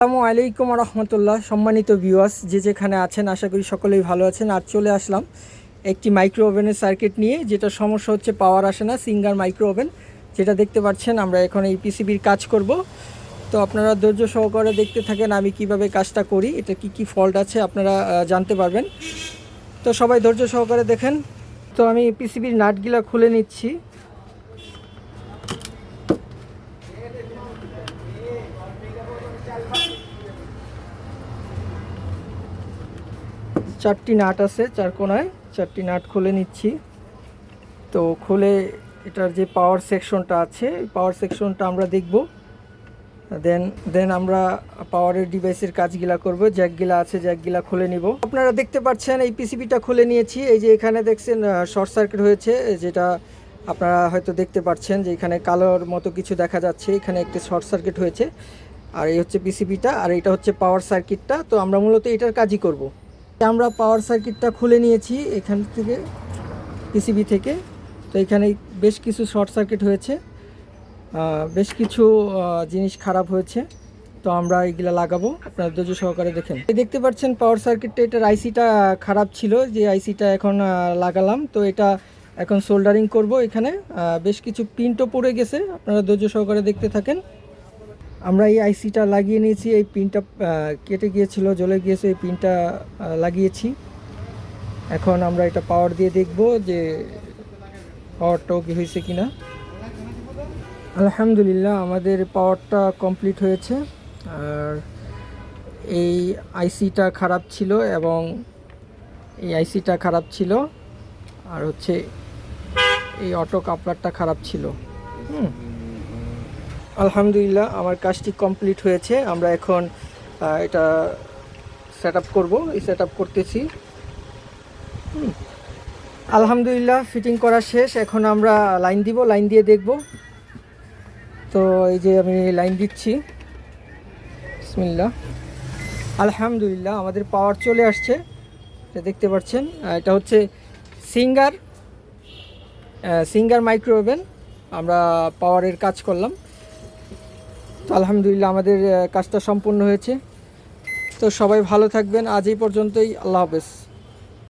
আসসালামু আলাইকুম রহমতুল্লাহ, সম্মানিত ভিউয়ার্স যে যেখানে আছেন, আশা করি সকলেই ভালো আছেন। আর চলে আসলাম একটি মাইক্রো ওভেনের সার্কিট নিয়ে যেটা সমস্যা হচ্ছে পাওয়ার আসে না, সিঙ্গার মাইক্রো ওভেন যেটা দেখতে পাচ্ছেন, আমরা এখন এই পিসিবির কাজ করব। তো আপনারা ধৈর্য সহকারে দেখতে থাকেন আমি কীভাবে কাজটা করি, এটা কি কি ফল্ট আছে আপনারা জানতে পারবেন। তো সবাই ধৈর্য সহকারে দেখেন। তো আমি পিসিবির নাটগুলা খুলে নিচ্ছি। চারটি নাট আছে, চার কোনায় চারটি নাট খুলে নিচ্ছি। তো খুলে এটার যে পাওয়ার সেকশনটা আছে পাওয়ার সেকশনটা আমরা দেখব। দেন দেন আমরা পাওয়ারের ডিভাইসের কাজগুলা করব জ্যাকগুলা আছে জ্যাকগুলা খুলে নিব। আপনারা দেখতে পাচ্ছেন, এই পিসিবিটা খুলে নিয়েছি। এই যে এখানে দেখছেন শর্ট সার্কিট হয়েছে, যেটা আপনারা হয়তো দেখতে পাচ্ছেন যে এখানে কালোর মতো কিছু দেখা যাচ্ছে। এখানে একটি শর্ট সার্কিট হয়েছে। আর এই হচ্ছে পিসিবিটা আর এটা হচ্ছে পাওয়ার সার্কিটটা তো আমরা মূলত এটার কাজই করব। আমরা পাওয়ার সার্কিটটা খুলে নিয়েছি এখান থেকে পিসিবি থেকে। তো এখানে বেশ কিছু শর্ট সার্কিট হয়েছে। বেশ কিছু জিনিস খারাপ হয়েছে। তো আমরা এগুলা লাগাবো। আপনারা ধৈর্য সহকারে দেখেন। দেখতে পাচ্ছেন পাওয়ার সার্কিটটা এটার আইসিটা খারাপ ছিল যে আইসিটা এখন লাগালাম। তো এটা এখন সোল্ডারিং করব এখানে। বেশ কিছু পিনটো পড়ে গেছে। আপনারা ধৈর্য সহকারে দেখতে থাকেন। আমরা এই আইসিটা লাগিয়ে নিয়েছি, এই পিনটা কেটে গিয়েছিল, জ্বলে গিয়েছে, এই পিনটা লাগিয়েছি। এখন আমরা এটা পাওয়ার দিয়ে দেখব যে পাওয়ারটাও কি হয়েছে কিনা। আলহামদুলিল্লাহ, আমাদের পাওয়ারটা কমপ্লিট হয়েছে। আর এই আইসিটা খারাপ ছিল এবং এই আইসিটা খারাপ ছিল। আর হচ্ছে এই অটো কাপলারটা খারাপ ছিল। হুম। আলহামদুলিল্লাহ, আমার কাজটি কমপ্লিট হয়েছে। আমরা এখন এটা সেট আপ করব। এই সেট আপ করতেছি আলহামদুলিল্লাহ ফিটিং করা শেষ। এখন আমরা লাইন দিব লাইন দিয়ে দেখব। তো এই যে আমি লাইন দিচ্ছি। বিসমিল্লাহ। আলহামদুলিল্লাহ, আমাদের পাওয়ার চলে আসছে। এটা দেখতে পাচ্ছেন। এটা হচ্ছে সিঙ্গার সিঙ্গার মাইক্রো ওভেন আমরা পাওয়ারের কাজ করলাম। তো আলহামদুলিল্লাহ আমাদের কাজটা সম্পূর্ণ হয়েছে। তো সবাই ভালো থাকবেন। আজ এই পর্যন্তই। আল্লাহ হাফেজ।